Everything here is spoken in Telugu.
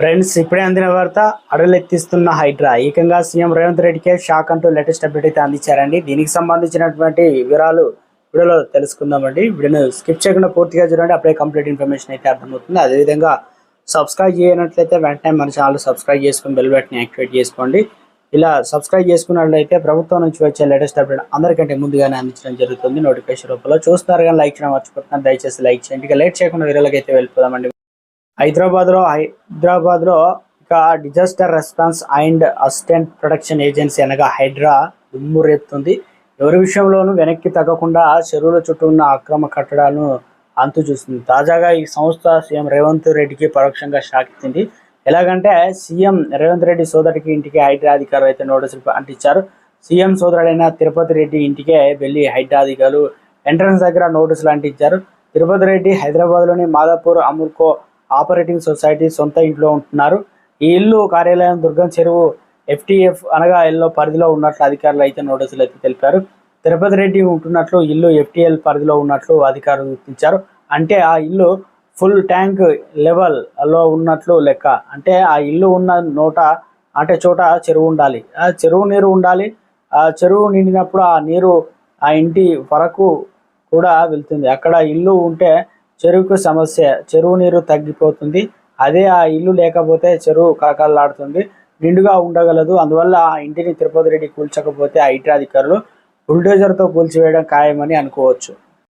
ఫ్రెండ్స్ ఇప్పుడే అందిన వార్త అడలెత్తిస్తున్న హైడ్రా. ఏకంగా సీఎం రేవంత్ రెడ్డికే షాక్ అంటూ లేటెస్ట్ అప్డేట్ అయితే అందించారండి. దీనికి సంబంధించినటువంటి వివరాలు వీడియోలో తెలుసుకుందామండి. వీడియోను స్కిప్ చేయకుండా పూర్తిగా చూడండి అప్పుడే కంప్లీట్ ఇన్ఫర్మేషన్ అయితే అర్థమవుతుంది. అదేవిధంగా సబ్స్క్రైబ్ చేయనట్లయితే వెంటనే మన ఛానల్ సబ్స్క్రైబ్ చేసుకుని బెల్ బటన్ యాక్టివేట్ చేసుకోండి. ఇలా సబ్స్క్రైబ్ చేసుకున్నట్లయితే ప్రభుత్వం నుంచి వచ్చే లేటెస్ట్ అప్డేట్ అందరికంటే ముందుగానే అందించడం జరుగుతుంది. నోటిఫికేషన్ రూపంలో చూస్తున్నారు కానీ లైక్ చేయడం మర్చిపోతున్నాను దయచేసి లైక్ చేయండి. ఇక లేట్ చేయకుండా వీడియోలోకి అయితే వెళ్ళిపోదామండి. హైదరాబాద్లో హైదరాబాద్లో ఇక disaster response and assistant protection agency అనగా హైడ్రా దుమ్ము రేపుతుంది ఎవరి విషయంలోనూ వెనక్కి తగ్గకుండా చెరువుల చుట్టూ ఉన్న అక్రమ కట్టడాలను అంతు చూస్తుంది. తాజాగా ఈ సంస్థ సీఎం రేవంత్ రెడ్డికి పరోక్షంగా షాక్ ఇచ్చింది. ఎలాగంటే సీఎం రేవంత్ రెడ్డి సోదరికి ఇంటికి హైడ్రా అధికారులు అయితే నోటీసులు అంటించారు సీఎం సోదరుడైన తిరుపతి రెడ్డి ఇంటికే వెళ్ళి హైడ్రా అధికారులు ఎంట్రన్స్ దగ్గర నోటీసులు అంటించారు. తిరుపతి రెడ్డి హైదరాబాద్లోని మాదాపూర్ అమూర్కో ఆపరేటింగ్ సొసైటీ సొంత ఇంట్లో ఉంటున్నారు. ఈ ఇల్లు కార్యాలయం దుర్గం చెరువు ఎఫ్టీఎఫ్ అనగా ఇల్లు పరిధిలో ఉన్నట్లు అధికారులు అయితే నోటీసులు అయితే తెలిపారు. తిరుపతి రెడ్డి ఉంటున్నట్లు ఇల్లు ఎఫ్టీఎల్ పరిధిలో ఉన్నట్లు అధికారులు గుర్తించారు. అంటే ఆ ఇల్లు ఫుల్ ట్యాంక్ లెవెల్లో ఉన్నట్లు లెక్క. అంటే ఆ ఇల్లు ఉన్న నోట అంటే చోట చెరువు ఉండాలి. ఆ చెరువు నీరు ఉండాలి. ఆ చెరువు నిండినప్పుడు ఆ నీరు ఆ ఇంటి వరకు కూడా వెళ్తుంది. అక్కడ ఇల్లు ఉంటే చెరువుకు సమస్య చెరువు నీరు తగ్గిపోతుంది. అదే ఆ ఇల్లు లేకపోతే చెరువు కలకల్లాడుతుంది నిండుగా ఉండగలదు. అందువల్ల ఆ ఇంటిని తిరుపతి రెడ్డి కూల్చకపోతే ఐటీ అధికారులు బుల్డోజర్తో కూల్చివేయడం ఖాయమని అనుకోవచ్చు.